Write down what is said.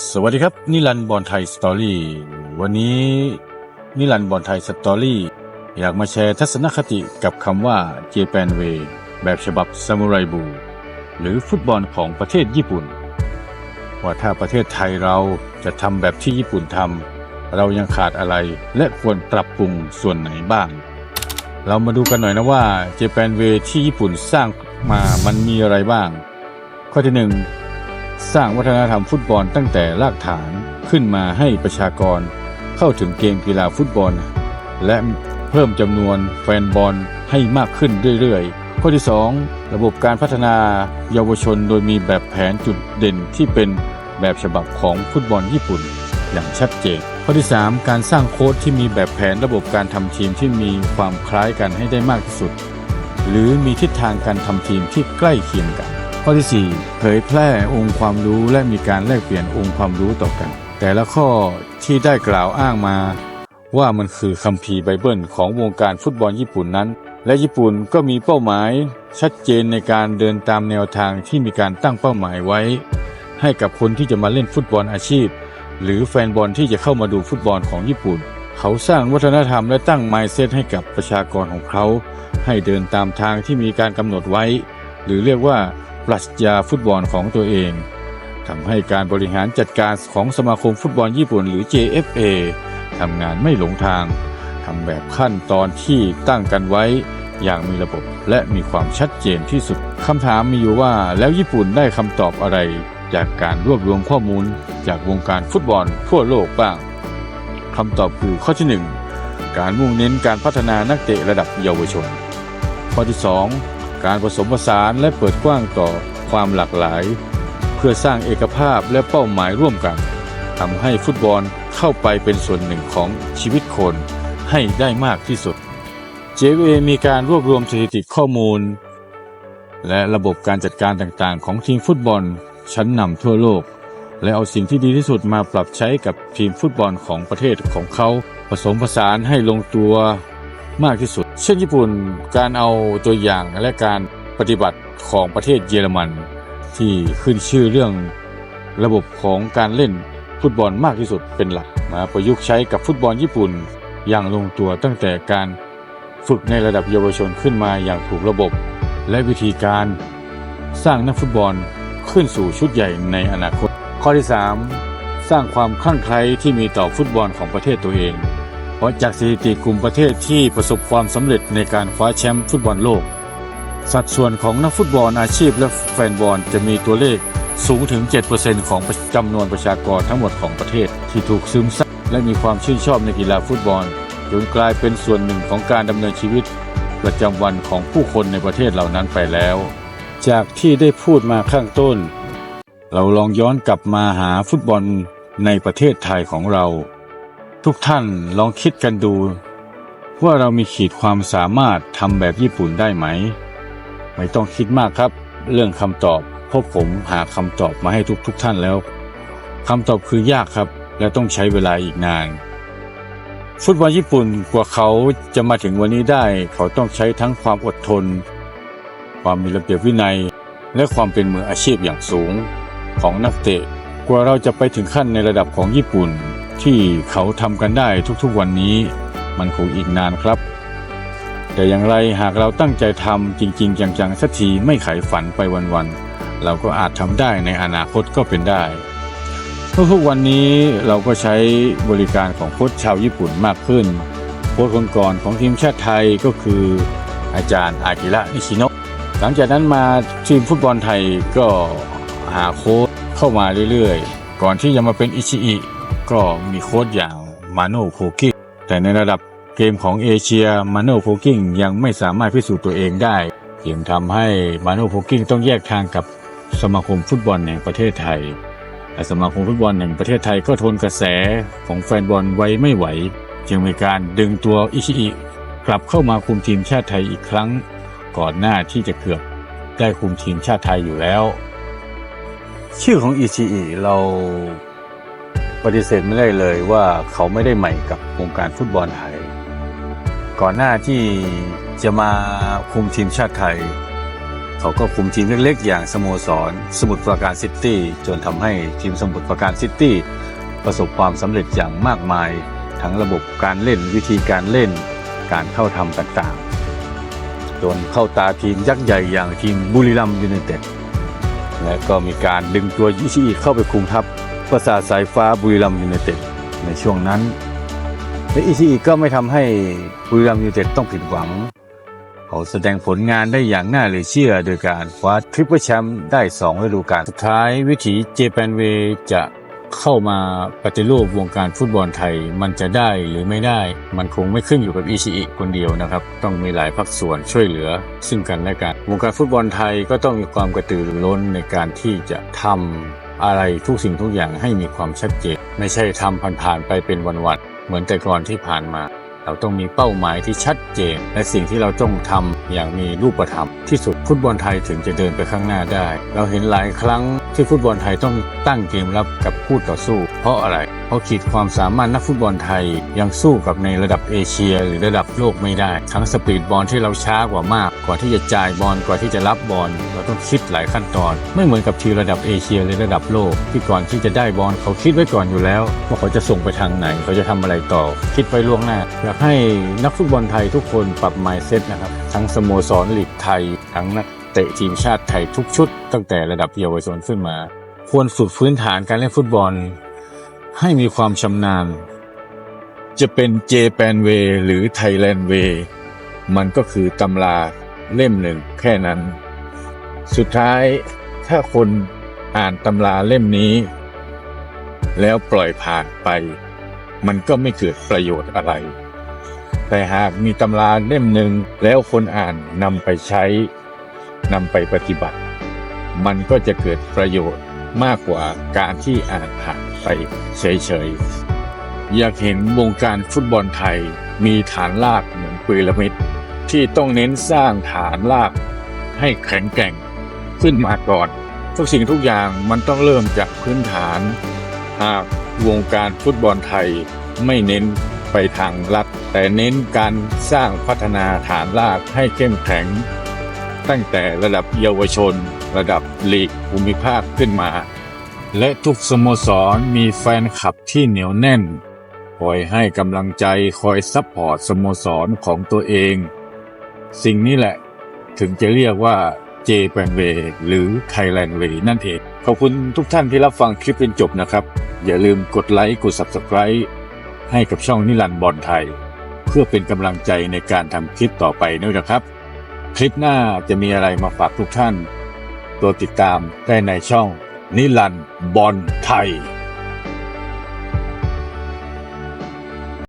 สวัสดีครับ นิรันดร์บอลไทยสตอรี่วันนี้นิรันดร์บอลไทยสตอรี่อยากมาแชร์ทัศนคติกับคำว่าเจแปนเวแบบฉบับซามูไรบู หรือฟุตบอลของประเทศญี่ปุ่น ว่าถ้าประเทศไทยเราจะทำแบบที่ญี่ปุ่นทำเรายังขาดอะไรและควรปรับปรุงส่วนไหนบ้าง เรามาดูกันหน่อยนะว่าเจแปนเวที่ญี่ปุ่นสร้างมามันมีอะไรบ้าง ข้อที่หนึ่ง สร้างวัฒนธรรมฟุตบอลตั้งแต่รากฐานขึ้นมาให้ประชากร เข้าถึงเกมกีฬาฟุตบอล และเพิ่มจำนวนแฟนบอลให้มากขึ้นเรื่อยๆ ข้อที่ 2 ระบบการพัฒนาเยาวชนโดยมีแบบแผนจุดเด่นที่เป็นแบบฉบับของฟุตบอลญี่ปุ่น อย่างชัดเจนข้อที่ 3 การสร้างโค้ดที่มีแบบแผนระบบการทำทีมที่มีความคล้ายกันให้ได้มากที่สุด หรือมีทิศทางการทำทีมที่ใกล้เคียงกัน ข้อที่ 4 เผยแพร่องค์ความรู้และมีการแลกเปลี่ยนองค์ความรู้ต่อกัน แต่ละข้อที่ได้กล่าวอ้างมา ว่ามันคือคัมภีร์ไบเบิลของวงการฟุตบอลญี่ปุ่นนั้น และญี่ปุ่นก็มีเป้าหมาย ชัดเจนในการเดินตามแนวทางที่มีการตั้งเป้าหมายไว้ ให้กับคนที่จะมาเล่นฟุตบอลอาชีพ หรือแฟนบอลที่จะเข้ามาดูฟุตบอลของญี่ปุ่น เขาสร้างวัฒนธรรมและตั้งไมเซตให้กับประชากรของเขา ให้เดินตามทางที่มีการกำหนดไว้ หรือเรียกว่า ปรัชญาฟุตบอลของตัวเองทำให้การบริหารจัดการของสมาคมฟุตบอลญี่ปุ่นหรือ JFA ทำงานไม่หลงทางทำแบบขั้นตอนที่ตั้งกันไว้อย่างมีระบบและมีความชัดเจนที่สุดคำถามมีอยู่ว่าแล้วญี่ปุ่นได้คำตอบอะไร จากการรวบรวมข้อมูล จากวงการฟุตบอลทั่วโลกบ้างคำตอบคือข้อที่หนึ่งการมุ่งเน้นการพัฒนานักเตะระดับเยาวชน ข้อที่ 2 การผสมผสานและเปิดกว้างต่อความหลากหลาย เพื่อสร้างเอกภาพและเป้าหมายร่วมกันทำให้ฟุตบอลเข้าไปเป็นส่วนหนึ่งของชีวิตคนให้ได้มากที่สุด JVA มีการรวบรวมสถิติข้อมูล และระบบการจัดการต่างๆ ของทีมฟุตบอลชั้นนำทั่วโลก และเอาสิ่งที่ดีที่สุดมาปรับใช้กับทีมฟุตบอลของประเทศของเขาผสมผสานให้ลงตัว มากที่สุด เช่นญี่ปุ่นการเอาตัวอย่างและการปฏิบัติของประเทศเยอรมัน ที่ขึ้นชื่อเรื่องระบบของการเล่นฟุตบอลมากที่สุดเป็นหลักมาประยุกต์ใช้กับฟุตบอลญี่ปุ่นอย่างลงตัวตั้งแต่การฝึกในระดับเยาวชนขึ้นมาอย่างถูกระบบ และวิธีการสร้างนักฟุตบอลขึ้นสู่ชุดใหญ่ในอนาคต ข้อที่ 3 สร้างความคลั่งไคล้ที่มีต่อฟุตบอลของประเทศตัวเอง ราะจากสถิติกลุ่มประเทศที่ประสบความสำเร็จในการคว้าแชมป์ฟุตบอลโลก สัดส่วนของนักฟุตบอลอาชีพและแฟนบอลจะมีตัวเลขสูงถึง 7%ของจำนวนประชากรทั้งหมดของประเทศ ที่ถูกซึมซับและมีความชื่นชอบในกีฬาฟุตบอลจนกลายเป็นส่วนหนึ่งของการดำเนินชีวิต ประจำวันของผู้คนในประเทศเหล่านั้นไปแล้ว จากที่ได้พูดมาข้างต้น เราลองย้อนกลับมาหาฟุตบอลในประเทศไทยของเรา ทุกท่านลองคิดกันดู ว่าเรามีขีดความสามารถทำแบบญี่ปุ่นได้ไหม ไม่ต้องคิดมากครับ เรื่องคำตอบพราะผมหาคำตอบมาให้ทุกๆทท่านแล้วคำตอบคือยากครับ และต้องใช้เวลาอีกนาน ฟุตบอลญี่ปุ่นกว่าเขาจะมาถึงวันนี้ได้ เขาต้องใช้ทั้งความอดทน ความมีระเบียบวินัย และความเป็นมืออาชีพอย่างสูงของนักเตะกว่าเราจะไปถึงขั้นในระดับของญี่ปุ่น ที่เขาทำกันได้ทุกๆวันนี้ มันคงอีกนานครับ แต่อย่างไรหากเราตั้งใจทำจริง ๆ จังๆสักทีไม่ไขฝันไปวันๆเราก็อาจทำได้ในอนาคตก็เป็นได้ทุกๆวันนี้เราก็ใช้บริการของโค้ชชาวญี่ปุ่นมากขึ้น โค้ชคนก่อนของทีมชาติไทยก็คืออาจารย์อากิระนิชิโนะหลังจากนั้นมาทีมฟุตบอลไทยก็หาโค้ชเข้ามาเรื่อยๆ ก่อนที่จะมาเป็นอิชิอิ ก็มีโค้ชอย่างมาโน่โพกิแต่ในระดับเกมของเอเชียมาโน่โพกิ้งยังไม่สามารถพิสูจน์ตัวเองได้จึงทำให้มาโนโพกิ้งต้องแยกทางกับสมาคมฟุตบอลแห่งประเทศไทยและสมาคมฟุตบอลแห่งประเทศไทยก็ทนกระแสของแฟนบอลไว้ไม่ไหว จึงมีการดึงตัวอิชิอิกลับเข้ามาคุมทีมชาติไทยอีกครั้ง ก่อนหน้าที่จะเกือบได้คุมทีมชาติไทยอยู่แล้ว ชื่อของอิชิอิเรา ปฏิเสธไม่ได้เลยว่าเขาไม่ได้ใหม่กับวงการฟุตบอลไทย ก่อนหน้าที่จะมาคุมทีมชาติไทย เขาก็คุมทีมเล็กๆ อย่างสโมสร สมุทรปราการซิตี้จนทำให้ทีมสมุทรปราการซิตี้ประสบความสำเร็จอย่างมากมาย ทั้งระบบการเล่นวิธีการเล่น การเข้าทำต่างๆ จนเข้าตาทีมยักษ์ใหญ่อย่างทีมบุรีรัมย์ยูไนเต็ดและก็มีการดึงตัวยิชิอิเข้าไปคุมทัพ ประสาทสายฟ้าบุรีรัมย์ยูไนเต็ดในช่วงนั้น และอิชิอิก็ไม่ทำให้บุรีรัมย์ยูไนเต็ดต้องผิดหวัง เขาแสดงผลงานได้อย่างน่าเหลือเชื่อ โดยการคว้าทริปเปิลแชมป์ได้2ฤดูกาลสุดท้ายวิถีเจแปนเวจะเข้ามาปฏิรูปวงการฟุตบอลไทยมันจะได้หรือไม่ได้ มันคงไม่ขึ้นอยู่กับอิชิอิคนเดียวนะครับ ต้องมีหลายภาคส่วนช่วยเหลือ ซึ่งกันและกัน วงการฟุตบอลไทยก็ต้องมีความกระตือรือร้นในการที่จะทำ อะไรทุกสิ่งทุกอย่างให้มีความชัดเจน ไม่ใช่ทำผ่านๆไปเป็นวันๆเหมือนแต่ก่อนที่ผ่านมา เราต้องมีเป้าหมายที่ชัดเจน และสิ่งที่เราต้องทำอย่างมีรูปธรรม ที่สุดฟุตบอลไทยถึงจะเดินไปข้างหน้าได้ เราเห็นหลายครั้งที่ฟุตบอลไทยต้องตั้งเกมรับกับคู่ต่อสู้ เพราะอะไร เพราะขีดความสามารถนักฟุตบอลไทยยังสู้กับในระดับเอเชีย หรือระดับโลกไม่ได้ ทั้งสปีดบอลที่เราช้ากว่ามาก กว่าที่จะจ่ายบอลกว่าที่จะรับบอลเราต้องคิดหลายขั้นตอน ไม่เหมือนกับทีมระดับเอเชียหรือระดับโลก ที่ก่อนที่จะได้บอลเขาคิดไว้ก่อนอยู่แล้ว ว่าเขาจะส่งไปทางไหน เขาจะทำอะไรต่อ คิดไปล่วงหน้าากให้นักฟุตบอลไทยทุกคนปรับ mindset นะครับ ทั้งสโมสรลีกไทย ทั้งนักเตะทีมชาติไทยทุกชุด ตั้งแต่ระดับเยาวชนขึ้นมา ควรฝึกพื้นฐานการเล่นฟุตบอล ให้มีความชำนาญ จะเป็นเจแปนเวหรือไทยแลนด์เวมันก็คือตำราเล่มหนึ่งแค่นั้น สุดท้ายถ้าคนอ่านตำราเล่มนี้ แล้วปล่อยผ่านไป มันก็ไม่เกิดประโยชน์อะไร แต่หากมีตำราเล่มหนึ่งแล้วคนอ่านนำไปใช้นำไปปฏิบัติ มันก็จะเกิดประโยชน์มากกว่าการที่อ่านผ่านไปเฉยๆ อยากเห็นวงการฟุตบอลไทยมีฐานรากเหมือนพีระมิดที่ต้องเน้นสร้างฐานรากให้แข็งแกร่งขึ้นมาก่อน ทุกสิ่งทุกอย่างมันต้องเริ่มจากพื้นฐาน หากวงการฟุตบอลไทยไม่เน้น ไปทางรัฐแต่เน้นการสร้างพัฒนาฐานรากให้เข้มแข็ง ตั้งแต่ระดับเยาวชน ระดับลีกภูมิภาคขึ้นมา และทุกสโมสรมีแฟนคลับที่เหนียวแน่น คอยให้กำลังใจคอยซัพพอร์ตสโมสรของตัวเอง สิ่งนี้แหละถึงจะเรียกว่าเจแปนเวหรือไทยแลนด์เวนั่นเอง ขอบคุณทุกท่านที่รับฟังคลิปจนจบนะครับ อย่าลืมกดไลค์กด Subscribe ให้กับช่องนิลันบอลไทย เพื่อเป็นกำลังใจในการทำคลิปต่อไปด้วยนะครับ คลิปหน้าจะมีอะไรมาฝากทุกท่าน ตัวติดตามได้ในช่องนิลันบอลไทย